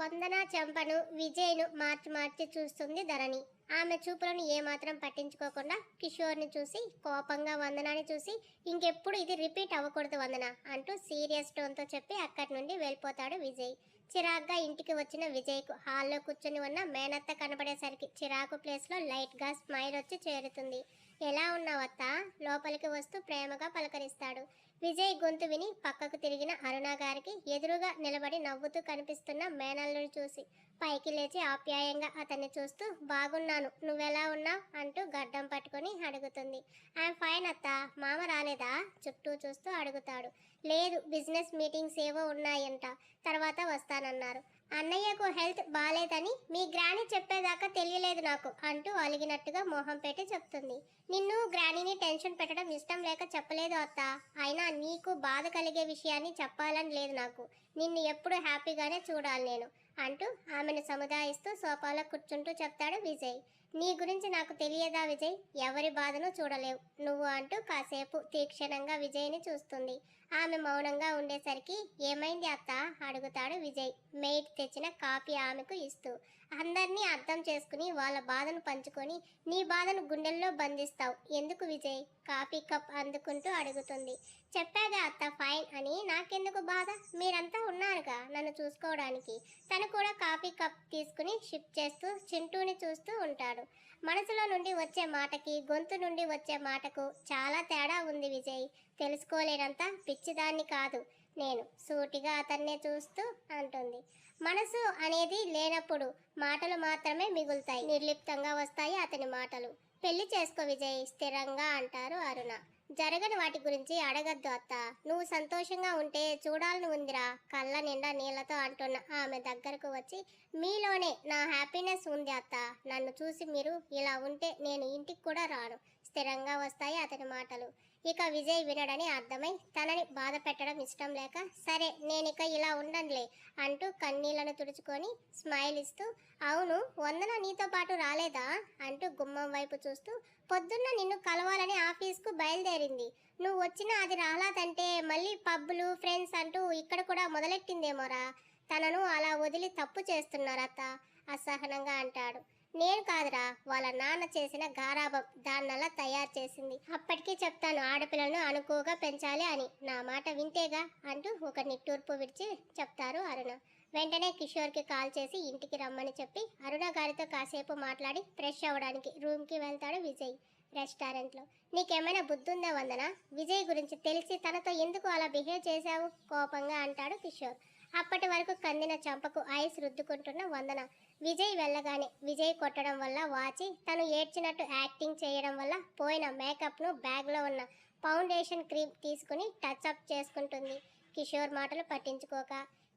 వందన చెంపను విజయ్ను మార్చి మార్చి చూస్తుంది ధరణి. ఆమె చూపులను ఏమాత్రం పట్టించుకోకుండా కిషోర్ని చూసి కోపంగా వందనాన్ని చూసి ఇంకెప్పుడు ఇది రిపీట్ అవ్వకూడదు వందన అంటూ సీరియస్ టోన్తో చెప్పి అక్కడి నుండి వెళ్ళిపోతాడు విజయ్. చిరాగ్గా ఇంటికి వచ్చిన విజయ్కు హాల్లో కూర్చుని ఉన్న మేనత్త కనబడేసరికి చిరాకు ప్లేస్లో లైట్గా స్మైల్ వచ్చి చేరుతుంది. ఎలా ఉన్నావత్తా? లోపలికి వస్తూ ప్రేమగా పలకరిస్తాడు. విజయ్ గొంతు విని పక్కకు తిరిగిన అరుణ గారికి ఎదురుగా నిలబడి నవ్వుతూ కనిపిస్తున్న మేనల్లుని చూసి పైకి లేచి ఆప్యాయంగా అతన్ని చూస్తూ బాగున్నాను నువ్వెలా ఉన్నావు? అంటూ గడ్డం పట్టుకొని అడుగుతుంది. ఐఎమ్ ఫైన్ అత్త మామ రాలేదా? చుట్టూ చూస్తూ అడుగుతాడు. లేదు బిజినెస్ మీటింగ్స్ ఏవో ఉన్నాయంట తర్వాత వస్తానన్నారు. అన్నయ్యకు హెల్త్ బాగాలేదని మీ గ్రాని చెప్పేదాకా తెలియలేదు నాకు అంటూ అలిగినట్టుగా మోహం పెట్టి చెప్తుంది. నిన్ను గ్రానీని టెన్షన్ పెట్టడం ఇష్టం లేక చెప్పలేదు అత్త. అయినా నీకు బాధ కలిగే విషయాన్ని చెప్పాలని లేదు నాకు. నిన్ను ఎప్పుడు హ్యాపీగానే చూడాలి నేను. అంటూ ఆమెను సముదాయిస్తూ సోఫాలో కూర్చుంటూ చెప్తాడు విజయ్. నీ గురించి నాకు తెలియదా విజయ్? ఎవరి బాధను చూడలేవు. నువ్వు అంటూ కాసేపు తీక్షణంగా విజయ్ని చూస్తుంది. ఆమె మౌనంగా ఉండేసరికి ఏమైంది అత్త? అడుగుతాడు విజయ్. మెయిట్ తెచ్చిన కాఫీ ఆమెకు ఇస్తూ. అందరినీ అర్థం చేసుకుని వాళ్ళ బాధను పంచుకొని నీ బాధను గుండెల్లో బంధిస్తావు. ఎందుకు విజయ్? కాఫీ కప్ అందుకుంటూ అడుగుతుంది. చెప్పాగా అత్త ఫైన్ అని. నాకెందుకు బాధ? మీరంతా ఉన్నారుగా నన్ను చూసుకోవడానికి. తను కూడా కాఫీ కప్ తీసుకుని షిఫ్ట్ చేస్తూ చింటూని చూస్తూ ఉంటాడు. మనసులో నుండి వచ్చే మాటకి గొంతు నుండి వచ్చే మాటకు చాలా తేడా ఉంది విజయ్. తెలుసుకోలేనంత పిచ్చిదాన్ని కాదు నేను. సూటిగా అతన్నే చూస్తూ అంటుంది. మనసు అనేది లేనప్పుడు మాటలు మాత్రమే మిగులుతాయి. నిర్లిప్తంగా వస్తాయి అతని మాటలు. పెళ్ళి చేసుకో విజయ్ స్థిరంగా అంటారు అరుణ. జరగని వాటి గురించి అడగద్దు అత్త. నువ్వు సంతోషంగా ఉంటే చూడాలని ఉందిరా. కళ్ళ నిండా నీళ్ళతో అంటున్న ఆమె దగ్గరకు వచ్చి మీలోనే నా హ్యాపీనెస్ ఉంది అత్త. నన్ను చూసి మీరు ఇలా ఉంటే నేను ఇంటికి కూడా రాను. స్థిరంగా వస్తాయి అతని మాటలు. ఇక విజయ్ వినడని అర్థమై తనని బాధ పెట్టడం ఇష్టం లేక సరే నేనిక ఇలా ఉండనులే అంటూ కన్నీళ్ళను తుడుచుకొని స్మైల్ ఇస్తూ అవును వందన నీతో పాటు రాలేదా? అంటూ గుమ్మం వైపు చూస్తూ పొద్దున్న నిన్ను కలవాలని ఆఫీస్కు బయలుదేరింది. నువ్వు వచ్చినా అది రాలాదంటే మళ్ళీ పబ్బులు ఫ్రెండ్స్ అంటూ ఇక్కడ కూడా మొదలెట్టిందేమోరా? తనను అలా వదిలి తప్పు చేస్తున్నారత్త అసహనంగా అంటాడు. నేను కాదురా వాళ్ళ నాన్న చేసిన గారాబం దాన్నలా తయారు చేసింది. అప్పటికీ చెప్తాను ఆడపిల్లను అనుకోగా పెంచాలి అని. నా మాట వింటేగా అంటూ ఒక నిట్టూర్పు విడిచి చెప్తారు అరుణ. వెంటనే కిషోర్కి కాల్ చేసి ఇంటికి రమ్మని చెప్పి అరుణ గారితో కాసేపు మాట్లాడి ఫ్రెష్ అవ్వడానికి రూమ్కి వెళ్తాడు విజయ్ రెస్టారెంట్లో. నీకేమైనా బుద్ధుందా వందన? విజయ్ గురించి తెలిసి తనతో ఎందుకు అలా బిహేవ్ చేశావు? కోపంగా అంటాడు కిషోర్. అప్పటి వరకు కందిన చంపకు ఐస్ రుద్దుకుంటున్న వందన. విజయ్ వెళ్ళగానే విజయ్ కొట్టడం వల్ల వాచి తను ఏడ్చినట్టు యాక్టింగ్ చేయడం వల్ల పోయిన మేకప్ను బ్యాగ్లో ఉన్న ఫౌండేషన్ క్రీమ్ తీసుకుని టచ్ అప్ చేసుకుంటుంది. కిషోర్ మాటలు పట్టించుకోక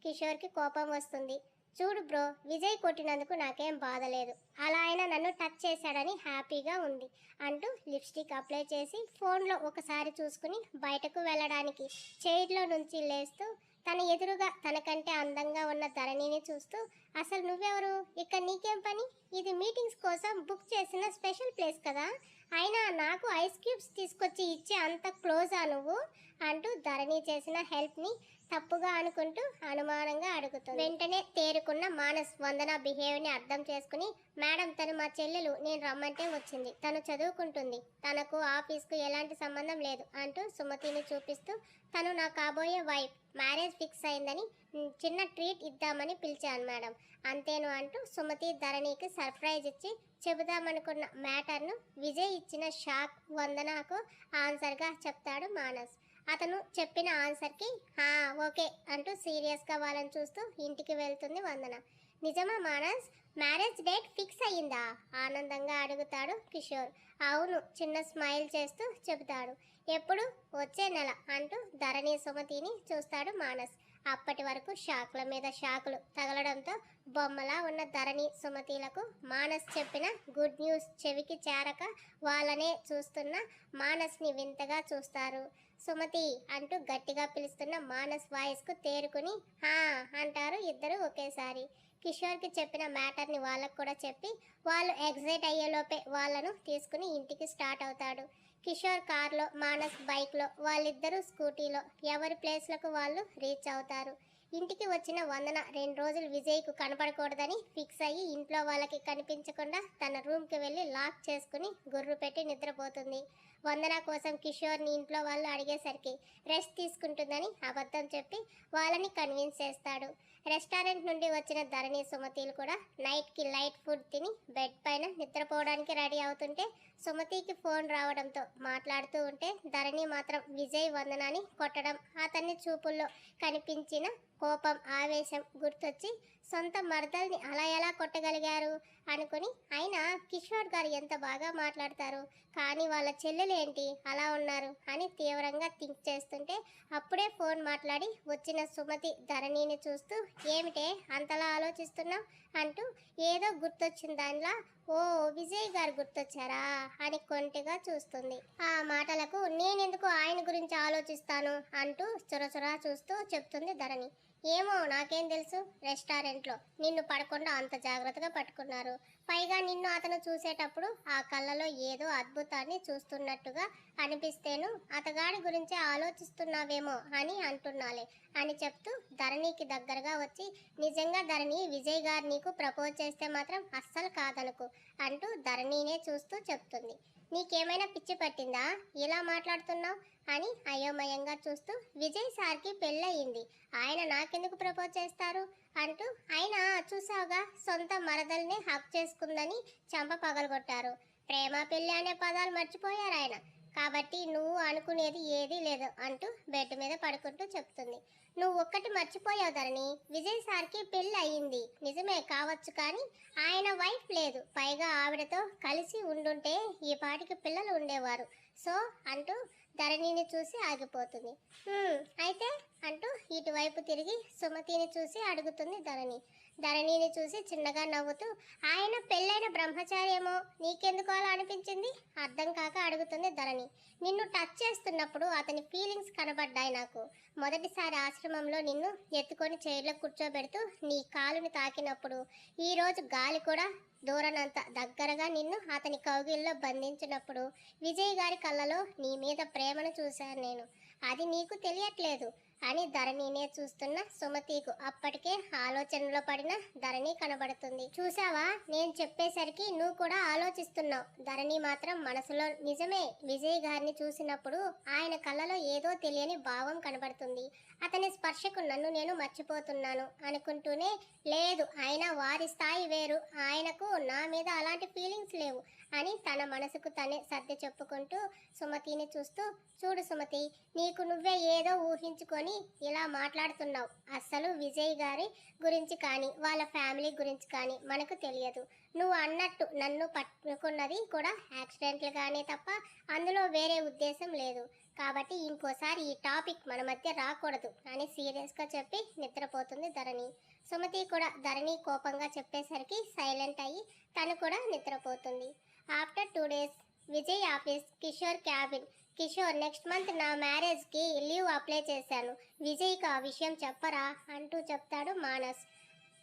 కిషోర్కి కోపం వస్తుంది. చూడు బ్రో విజయ్ కొట్టినందుకు నాకేం బాధ లేదు. అలా అయినా నన్ను టచ్ చేశాడని హ్యాపీగా ఉంది అంటూ లిప్స్టిక్ అప్లై చేసి ఫోన్లో ఒకసారి చూసుకుని బయటకు వెళ్ళడానికి చైర్లో నుంచి లేస్తూ తన ఎదురుగా తనకంటే అందంగా ఉన్న ధరణిని చూస్తూ అసలు నువ్వెవరు? ఇక్కడ నీకేం పని? ఇది మీటింగ్స్ కోసం బుక్ చేసిన స్పెషల్ ప్లేస్ కదా? అయినా నాకు ఐస్ క్యూబ్స్ తీసుకొచ్చి ఇచ్చే అంత క్లోజా నువ్వు? అంటూ ధరణి చేసిన హెల్ప్ని తప్పుగా అనుకుంటూ అనుమానంగా అడుగుతుంది. వెంటనే తేరుకున్న మానస్ వందన బిహేవియర్ని అర్థం చేసుకుని మేడం తను మా చెల్లెలు నేను రమ్మంటే వచ్చింది. తను చదువుకుంటుంది. తనకు ఆఫీస్కు ఎలాంటి సంబంధం లేదు అంటూ సుమతిని చూపిస్తూ తను నా కాబోయే వైఫ్. మ్యారేజ్ ఫిక్స్ అయిందని చిన్న ట్రీట్ ఇద్దామని పిలిచాను మేడం. అంతేను అంటూ సుమతి ధరణికి సర్ప్రైజ్ ఇచ్చి చెబుదామనుకున్న మ్యాటర్ను విజయ్ ఇచ్చిన షాక్ వందనకు ఆన్సర్గా చెప్తాడు మానస్. అతను చెప్పిన ఆన్సర్కి "హా, ఓకే అంటూ సీరియస్గా వాళ్ళని చూస్తూ ఇంటికి వెళ్తుంది వందన. నిజమా మానస్? మ్యారేజ్ డేట్ ఫిక్స్ అయ్యిందా? ఆనందంగా అడుగుతాడు కిషోర్. అవును చిన్న స్మైల్ చేస్తూ చెబుతాడు. ఎప్పుడు? వచ్చే నెల అంటూ ధరణి సుమతిని చూస్తాడు మానస్. అప్పటి వరకు షాకుల మీద షాకులు తగలడంతో బొమ్మలా ఉన్న ధరణి సుమతిలకు మానస్ చెప్పిన గుడ్ న్యూస్ చెవికి చేరక వాళ్ళనే చూస్తున్న మానస్ని వింతగా చూస్తారు. సుమతి అంటూ గట్టిగా పిలుస్తున్న మానస్ వాయిస్కు తేరుకుని హా అంటారు ఇద్దరు ఒకేసారి. కిషోర్కి చెప్పిన మ్యాటర్ని వాళ్ళకు కూడా చెప్పి వాళ్ళు ఎగ్జైట్ అయ్యేలోపే వాళ్ళను తీసుకుని ఇంటికి స్టార్ట్ అవుతాడు. కిషోర్ కార్లో మానస్ బైక్లో వాళ్ళిద్దరూ స్కూటీలో. ఎవరి ప్లేస్లకు వాళ్ళు రీచ్ అవుతారు? ఇంటికి వచ్చిన వందన రెండు రోజులు విజయ్కు కనపడకూడదని ఫిక్స్ అయ్యి ఇంట్లో వాళ్ళకి కనిపించకుండా తన రూమ్కి వెళ్ళి లాక్ చేసుకుని గుర్రు పెట్టి నిద్రపోతుంది. వందన కోసం కిషోర్ని ఇంట్లో వాళ్ళు అడిగేసరికి రెస్ట్ తీసుకుంటుందని అబద్ధం చెప్పి వాళ్ళని కన్విన్స్ చేస్తాడు. రెస్టారెంట్ నుండి వచ్చిన ధరణి సుమతిలు కూడా నైట్కి లైట్ ఫుడ్ తిని బెడ్ పైన నిద్రపోవడానికి రెడీ అవుతుంటే సుమతికి ఫోన్ రావడంతో మాట్లాడుతూ ఉంటే ధరణి మాత్రం విజయ్ వందనాన్ని కొట్టడం అతన్ని చూపుల్లో కనిపించిన కోపం ఆవేశం గుర్తొచ్చి సొంత మరదల్ని అలా ఎలా కొట్టగలిగారు అనుకుని ఆయన కిషోర్ గారు ఎంత బాగా మాట్లాడతారు? కానీ వాళ్ళ చెల్లెలు ఏంటి? అలా ఉన్నారు అని తీవ్రంగా థింక్ చేస్తుంటే అప్పుడే ఫోన్ మాట్లాడి వచ్చిన సుమతి ధరణిని చూస్తూ ఏమిటే? అంతలా ఆలోచిస్తున్నావు? అంటూ ఏదో గుర్తొచ్చిన దానిలా ఓ విజయ్ గారు గుర్తొచ్చారా? అని కొంటిగా చూస్తుంది. ఆ మాటలకు నేనెందుకు ఆయన గురించి ఆలోచిస్తాను? అంటూ చొరచొరా చూస్తూ చెప్తుంది ధరణి. ఏమో నాకేం తెలుసు రెస్టారెంట్లో. నిన్ను పడకుండా అంత జాగ్రత్తగా పట్టుకున్నారు. పైగా నిన్ను అతను చూసేటప్పుడు ఆ కళ్ళలో ఏదో అద్భుతాన్ని చూస్తున్నట్టుగా అనిపిస్తేను అతగాడి గురించి ఆలోచిస్తున్నావేమో అని అంటున్నాలే అని చెప్తూ ధరణికి దగ్గరగా వచ్చి నిజంగా ధరణి విజయ్ గారు నీకు ప్రపోజ్ చేస్తే మాత్రం అస్సలు కాదనుకు అంటూ ధరణినే చూస్తూ చెప్తుంది. నీకేమైనా పిచ్చి పట్టిందా? ఇలా మాట్లాడుతున్నావు? అని అయోమయంగా చూస్తూ విజయ్ సార్కి పెళ్ళయింది. ఆయన నాకెందుకు ప్రపోజ్ చేస్తారు? అంటూ ఆయన చూసావుగా సొంత మరదల్ని హక్ చేసుకుందని చంప పగలగొట్టారు. ప్రేమ పెళ్ళి అనే పదాలు మర్చిపోయారు ఆయన కాబట్టి నువ్వు అనుకునేది ఏదీ లేదు అంటూ బెడ్ మీద పడుకుంటూ చెప్తుంది. నువ్వు ఒక్కటి మర్చిపోయావు ధరణి. విజయ్ సార్కి పెళ్ళి అయ్యింది. నిజమే కావచ్చు కానీ ఆయన వైఫ్ లేదు. పైగా ఆవిడతో కలిసి ఉండుంటే ఈ పాటికి పిల్లలు ఉండేవారు. సో అంటూ ధరణిని చూసి ఆగిపోతుంది. "హ్మ్, అయితే అంటూ ఇటువైపు తిరిగి సుమతిని చూసి అడుగుతుంది ధరణి. ధరణిని చూసి చిన్నగా నవ్వుతూ ఆయన పెళ్ళైన బ్రహ్మచార్యేమో నీకెందుకు అలా అనిపించింది? అర్థం కాక అడుగుతుంది ధరణి. నిన్ను టచ్ చేస్తున్నప్పుడు అతని ఫీలింగ్స్ కనబడ్డాయి నాకు. మొదటిసారి ఆశ్రమంలో నిన్ను ఎత్తుకొని చైర్లో కూర్చోబెడుతూ నీ కాలుని తాకినప్పుడు ఈరోజు గాలి కూడా దూరనంత దగ్గరగా నిన్ను అతని కౌగిల్లో బంధించినప్పుడు విజయ్ గారి కళ్ళలో నీ మీద ప్రేమను చూశాను నేను. అది నీకు తెలియట్లేదు. అని ధరణినే చూస్తున్న సుమతికు అప్పటికే ఆలోచనలో పడిన ధరణి కనబడుతుంది. చూసావా నేను చెప్పేసరికి నువ్వు కూడా ఆలోచిస్తున్నావు. ధరణి మాత్రం మనసులో నిజమే. విజయ్ గారిని చూసినప్పుడు ఆయన కళ్ళలో ఏదో తెలియని భావం కనబడుతుంది. అతని స్పర్శకు నన్ను నేను మర్చిపోతున్నాను అనుకుంటూనే లేదు. ఆయన వారి స్థాయి వేరు. ఆయనకు నా మీద అలాంటి ఫీలింగ్స్ లేవు. అని తన మనసుకు తనే సర్ది చెప్పుకుంటూ సుమతిని చూస్తూ చూడు సుమతి నీకు నువ్వే ఏదో ఊహించుకొని ఇలా మాట్లాడుతున్నావు. అస్సలు విజయ్ గారి గురించి కానీ వాళ్ళ ఫ్యామిలీ గురించి కానీ మనకు తెలియదు. నువ్వు అన్నట్టు నన్ను పట్టుకున్నది కూడా యాక్సిడెంట్లుగానే తప్ప అందులో వేరే ఉద్దేశం లేదు. కాబట్టి ఇంకోసారి ఈ టాపిక్ మన మధ్య రాకూడదు అని సీరియస్గా చెప్పి నిద్రపోతుంది ధరణి. సుమతి కూడా ధరణి కోపంగా చెప్పేసరికి సైలెంట్ అయ్యి తను కూడా నిద్రపోతుంది. After two days Vijay office Kishore cabin Kishore next month నా మ్యారేజ్కి లీవ్ అప్లై చేశాను. విజయ్కి ఆ విషయం చెప్పరా అంటూ చెప్తాడు మానస్.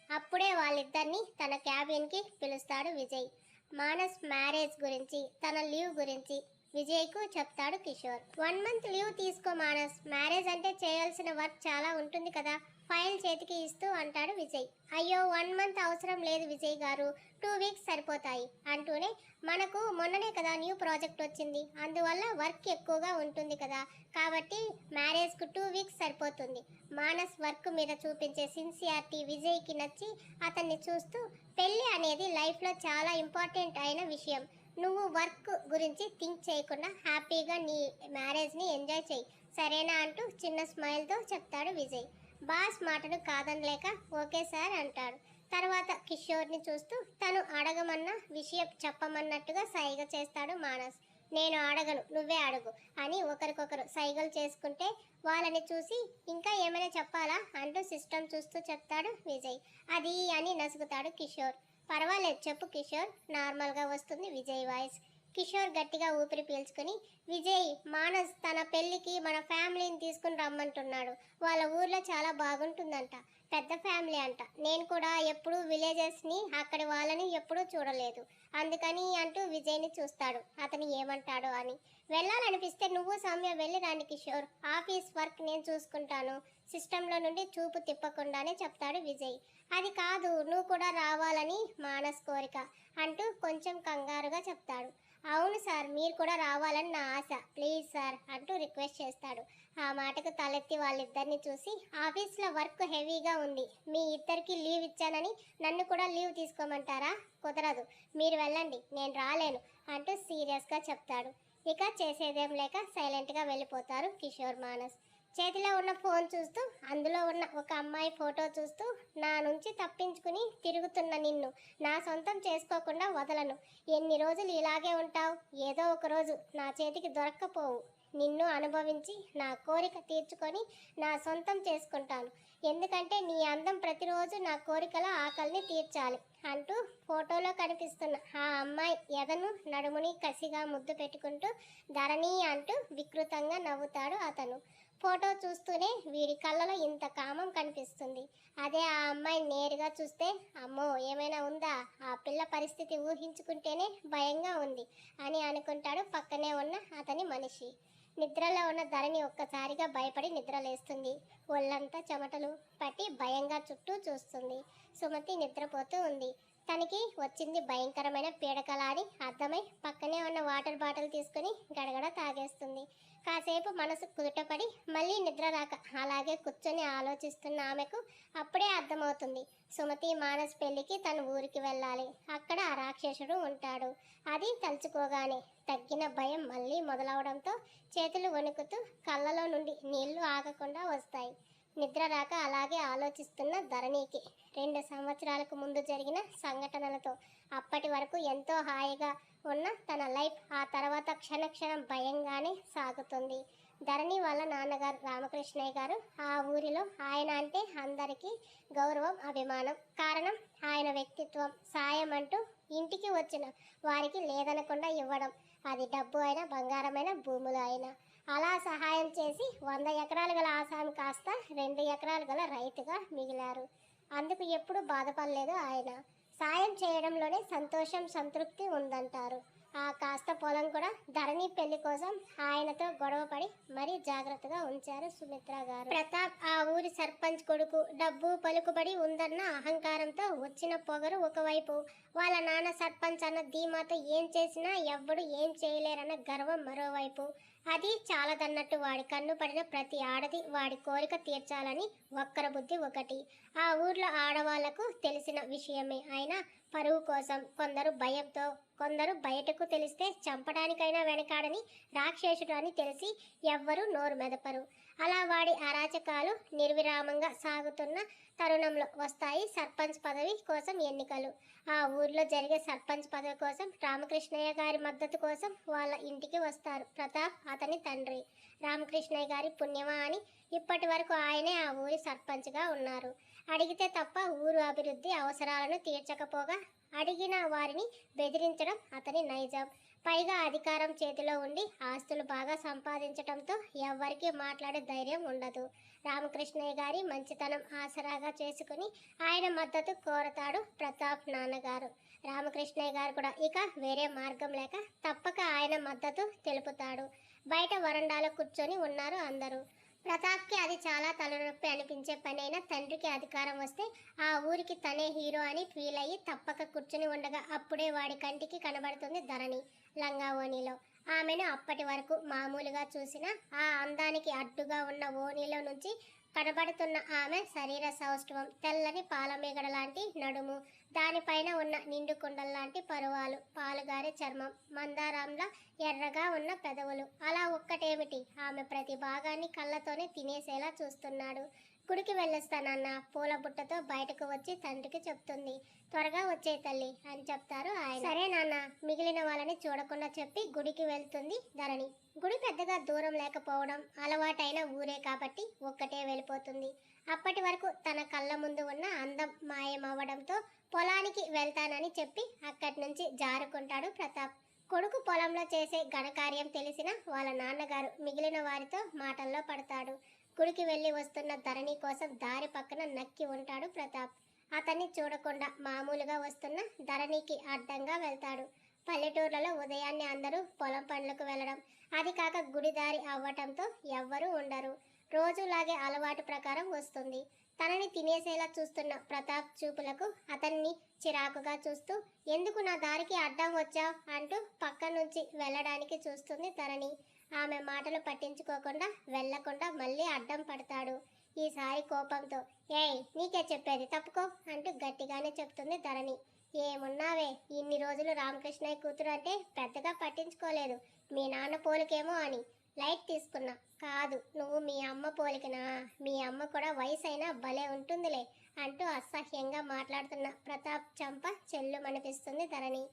అప్పుడే వాళ్ళిద్దరిని తన క్యాబిన్కి పిలుస్తాడు విజయ్ మానస్ మ్యారేజ్ గురించి తన లీవ్ గురించి విజయ్కు చెప్తాడు కిషోర్ వన్ మంత్ లీవ్ తీసుకో మానస్. మ్యారేజ్ అంటే చేయాల్సిన వర్క్ చాలా ఉంటుంది కదా. ఫైల్ చేతికి ఇస్తూ అంటాడు విజయ్. అయ్యో వన్ మంత్ అవసరం లేదు విజయ్ గారు. టూ వీక్స్ సరిపోతాయి అంటూనే మనకు మొన్ననే కదా న్యూ ప్రాజెక్ట్ వచ్చింది. అందువల్ల వర్క్ ఎక్కువగా ఉంటుంది కదా. కాబట్టి మ్యారేజ్కు టూ వీక్స్ సరిపోతుంది. మానస్ వర్క్ మీద చూపించే సిన్సియారిటీ విజయ్కి నచ్చి అతన్ని చూస్తూ పెళ్ళి అనేది లైఫ్లో చాలా ఇంపార్టెంట్ అయిన విషయం. నువ్వు వర్క్ గురించి థింక్ చేయకుండా హ్యాపీగా నీ మ్యారేజ్ని ఎంజాయ్ చేయి. సరేనా అంటూ చిన్న స్మైల్తో చెప్తాడు విజయ్. బాస్ మాటను కాదనలేక ఓకే సార్ అంటాడు. తర్వాత కిషోర్ని చూస్తూ తను అడగమన్న విషయం చెప్పమన్నట్టుగా సైగ చేస్తాడు మానస్. నేను అడగను నువ్వే అడుగు అని ఒకరికొకరు సైగలు చేసుకుంటే వాళ్ళని చూసి ఇంకా ఏమైనా చెప్పాలా అంటూ సిస్టమ్ చూస్తూ చెప్తాడు విజయ్. అది అని నసుగుతాడు కిషోర్. పర్వాలేదు చెప్పు కిషోర్. నార్మల్గా వస్తుంది విజయ్ వాయిస్. కిషోర్ గట్టిగా ఊపిరి పీల్చుకుని విజయ్ మానస్ తన పెళ్ళికి మన ఫ్యామిలీని తీసుకుని రమ్మంటున్నాడు. వాళ్ళ ఊర్లో చాలా బాగుంటుందంట. పెద్ద ఫ్యామిలీ అంట. నేను కూడా ఎప్పుడూ విలేజెస్ని అక్కడి వాళ్ళని ఎప్పుడూ చూడలేదు. అందుకని అంటూ విజయ్ని చూస్తాడు. అతను ఏమంటాడో అని. వెళ్ళాలనిపిస్తే నువ్వు సౌమ్య వెళ్ళి కిషోర్. ఆఫీస్ వర్క్ నేను చూసుకుంటాను. సిస్టంలో నుండి చూపు తిప్పకుండానే చెప్తాడు విజయ్. అది కాదు నువ్వు కూడా రావాలని మానస్ కోరిక అంటూ కొంచెం కంగారుగా చెప్తాడు. అవును సార్ మీరు కూడా రావాలని నా ఆశ. ప్లీజ్ సార్ అంటూ రిక్వెస్ట్ చేస్తాడు. ఆ మాటకు తలెత్తి వాళ్ళిద్దరిని చూసి ఆఫీస్లో వర్క్ హెవీగా ఉంది. మీ ఇద్దరికి లీవ్ ఇచ్చానని నన్ను కూడా లీవ్ తీసుకోమంటారా? కుదరదు. మీరు వెళ్ళండి. నేను రాలేను అంటూ సీరియస్గా చెప్తాడు. ఇక చేసేదేం లేక సైలెంట్గా వెళ్ళిపోతారు కిషోర్ మానస్. చేతిలో ఉన్న ఫోన్ చూస్తూ అందులో ఉన్న ఒక అమ్మాయి ఫోటో చూస్తూ నా నుంచి తప్పించుకుని తిరుగుతున్న నిన్ను నా సొంతం చేసుకోకుండా వదలను. ఎన్ని రోజులు ఇలాగే ఉంటావు? ఏదో ఒక రోజు నా చేతికి దొరక్కపోవు. నిన్ను అనుభవించి నా కోరిక తీర్చుకొని నా సొంతం చేసుకుంటాను. ఎందుకంటే నీ అందం ప్రతిరోజు నా కోరికల ఆకలిని తీర్చాలి అంటూ ఫోటోలో కనిపిస్తున్న ఆ అమ్మాయి ఎదను నడుముని కసిగా ముద్దు పెట్టుకుంటూ ధరణి అంటూ వికృతంగా నవ్వుతాడు అతను. ఫోటో చూస్తూనే వీడి కళ్ళలో ఇంత కామం కనిపిస్తుంది. అదే ఆ అమ్మాయి నేరుగా చూస్తే అమ్మో ఏమైనా ఉందా? ఆ పిల్ల పరిస్థితి ఊహించుకుంటేనే భయంగా ఉంది అని అనుకుంటాడు పక్కనే ఉన్న అతని మనిషి. నిద్రలో ఉన్న ధరణి ఒక్కసారిగా భయపడి నిద్రలేస్తుంది. ఒళ్ళంతా చెమటలు పట్టి భయంగా చుట్టూ చూస్తుంది. సుమతి నిద్రపోతూ ఉంది. తనకి వచ్చింది భయంకరమైన పీడకల అని అర్థమై పక్కనే ఉన్న వాటర్ బాటిల్ తీసుకుని గడగడ తాగేస్తుంది. కాసేపు మనసు కుదుటపడి మళ్ళీ నిద్ర రాక అలాగే కూర్చొని ఆలోచిస్తున్న ఆమెకు అప్పుడే అర్థమవుతుంది. సుమతి మానస్ పెళ్ళికి తన ఊరికి వెళ్ళాలి. అక్కడ ఆ రాక్షసుడు ఉంటాడు. అది తలుచుకోగానే తగ్గిన భయం మళ్ళీ మొదలవడంతో చేతులు వణుకుతూ కళ్ళలో నుండి నీళ్ళు ఆగకుండా వస్తాయి. నిద్ర రాక అలాగే ఆలోచిస్తున్న ధరణికి. రెండు సంవత్సరాలకు ముందు జరిగిన సంఘటనలతో అప్పటి వరకు ఎంతో హాయిగా ఉన్న తన లైఫ్ ఆ తర్వాత క్షణ క్షణం భయంగానే సాగుతుంది. ధరణి వాళ్ళ నాన్నగారు రామకృష్ణయ్య గారు ఆ ఊరిలో ఆయన అంటే అందరికీ గౌరవం అభిమానం. కారణం ఆయన వ్యక్తిత్వం సాయం అంటూ ఇంటికి వచ్చిన వారికి లేదనకుండా ఇవ్వడం. అది డబ్బు అయినా బంగారమైన భూములు అయినా. అలా సహాయం చేసి వంద ఎకరాలు గల ఆసామి కాస్త రెండు ఎకరాలు గల రైతుగా మిగిలారు. అందుకు ఎప్పుడు బాధపడలేదు ఆయన. సాయం చేయడంలోనే సంతోషం సంతృప్తి ఉందంటారు. ఆ కాస్త పొలం కూడా ధరణి పెళ్ళి కోసం ఆయనతో గొడవపడి మరీ జాగ్రత్తగా ఉంచారు సుమిత్ర గారు. ప్రతాప్ ఆ ఊరి సర్పంచ్ కొడుకు డబ్బు పలుకుబడి ఉందన్న అహంకారంతో వచ్చిన పొగరు ఒకవైపు వాళ్ళ నాన్న సర్పంచ్ అన్న ధీమాతో ఏం చేసినా ఎవ్వడు ఏం చేయలేరన్న గర్వం మరోవైపు. అది చాలదన్నట్టు వాడి కన్ను పడిన ప్రతి ఆడది వాడి కోరిక తీర్చాలని ఒక్కర బుద్ధి ఒకటి. ఆ ఊర్లో ఆడవాళ్ళకు తెలిసిన విషయమే. అయినా పరువు కోసం కొందరు భయంతో కొందరు బయటకు తెలిస్తే చంపడానికైనా వెనకాడని రాక్షసుడు అని తెలిసి ఎవ్వరూ నోరు మెదపరు. అలా వాడి అరాచకాలు నిర్విరామంగా సాగుతున్న తరుణంలో వస్తాయి సర్పంచ్ పదవి కోసం ఎన్నికలు. ఆ ఊర్లో జరిగే సర్పంచ్ పదవి కోసం రామకృష్ణయ్య గారి మద్దతు కోసం వాళ్ళ ఇంటికి వస్తారు ప్రతాప్ అతని తండ్రి. రామకృష్ణయ్య గారి పుణ్యమా అని ఇప్పటి వరకు ఆయనే ఆ ఊరి సర్పంచ్గా ఉన్నారు. అడిగితే తప్ప ఊరు అభివృద్ధి అవసరాలను తీర్చకపోగా అడిగిన వారిని బెదిరించడం అతని నైజం. పైగా అధికారం చేతిలో ఉండి ఆస్తులు బాగా సంపాదించడంతో ఎవ్వరికీ మాట్లాడే ధైర్యం ఉండదు. రామకృష్ణయ్య గారి మంచితనం ఆసరాగా చేసుకుని ఆయన మద్దతు కోరతాడు ప్రతాప్ నాన్నగారు. రామకృష్ణయ్య గారు కూడా ఇక వేరే మార్గం లేక తప్పక ఆయన మద్దతు తెలుపుతాడు. బయట వరండాలో కూర్చొని ఉన్నారు అందరూ. ప్రతాప్కి అది చాలా తలనొప్పి అనిపించే పనైనా తండ్రికి అధికారం వస్తే ఆ ఊరికి తనే హీరో అని ఫీల్ అయ్యి తప్పక కూర్చుని ఉండగా అప్పుడే వాడి కంటికి కనబడుతుంది ధరణి లంగా ఓణిలో ఆమెను అప్పటి వరకు మామూలుగా చూసిన ఆ అందానికి అడ్డుగా ఉన్న ఓణిలో నుంచి కనబడుతున్న ఆమె శరీర సౌష్ఠవం తెల్లని పాలమేగడ లాంటి నడుము దానిపైన ఉన్న నిండు కుండల్లాంటి పరువాలు పాలుగారే చర్మం మందారంలా ఎర్రగా ఉన్న పెదవులు. అలా ఒక్కటేమిటి? ఆమె ప్రతి భాగాన్ని కళ్ళతోనే తినేసేలా చూస్తున్నాడు. గుడికి వెళ్ళొస్తానన్న పూల బుట్టతో బయటకు వచ్చి తండ్రికి చెప్తుంది. త్వరగా వచ్చే తల్లి అని చెప్తారు ఆయన. సరే నాన్న మిగిలిన వాళ్ళని చూడకుండా చెప్పి గుడికి వెళ్తుంది ధరణి. గుడి పెద్దగా దూరం లేకపోవడం అలవాటైన ఊరే కాబట్టి ఒక్కటే వెళ్ళిపోతుంది. అప్పటి వరకు తన కళ్ళ ముందు ఉన్న అందం మాయమవ్వడంతో పొలానికి వెళ్తానని చెప్పి అక్కడి నుంచి జారుకుంటాడు ప్రతాప్. కొడుకు పొలంలో చేసే ఘనకార్యం తెలిసిన వాళ్ళ నాన్నగారు మిగిలిన వారితో మాటల్లో పడతాడు. గుడికి వెళ్ళి వస్తున్న ధరణి కోసం దారి పక్కన నక్కి ఉంటాడు ప్రతాప్. అతన్ని చూడకుండా మామూలుగా వస్తున్న ధరణికి అడ్డంగా వెళ్తాడు. పల్లెటూర్లలో ఉదయాన్నే అందరూ పొలం పనులకు వెళ్ళడం అది కాక గుడి దారి అవ్వటంతో ఎవ్వరూ ఉండరు. రోజులాగే అలవాటు ప్రకారం వస్తుంది. తనని తినేసేలా చూస్తున్న ప్రతాప్ చూపులకు అతన్ని చిరాకుగా చూస్తూ ఎందుకు నా దారికి అడ్డం వచ్చావు? అంటూ పక్క నుంచి వెళ్ళడానికి చూస్తుంది తరణి ఆమె మాటలు పట్టించుకోకుండా వెళ్ళకుండా మళ్ళీ అడ్డం పడతాడు. ఈసారి కోపంతో ఏయ్ నీకే చెప్పేది తప్పుకో అంటూ గట్టిగానే చెప్తుంది ధరణి ఏమున్నావే ఇన్ని రోజులు రామకృష్ణయ్య కూతురు అంటే పెద్దగా పట్టించుకోలేదు. మీ నాన్న పోలికేమో అని. లైట్ తీసుకున్నా. కాదు నువ్వు మీ అమ్మ పోలికనా? మీ అమ్మ కూడా వయసు అయినా భలే ఉంటుందిలే అంటూ అసహ్యంగా మాట్లాడుతున్న. ప్రతాప్ చంప చెల్లు మనిపిస్తుంది ధరణి.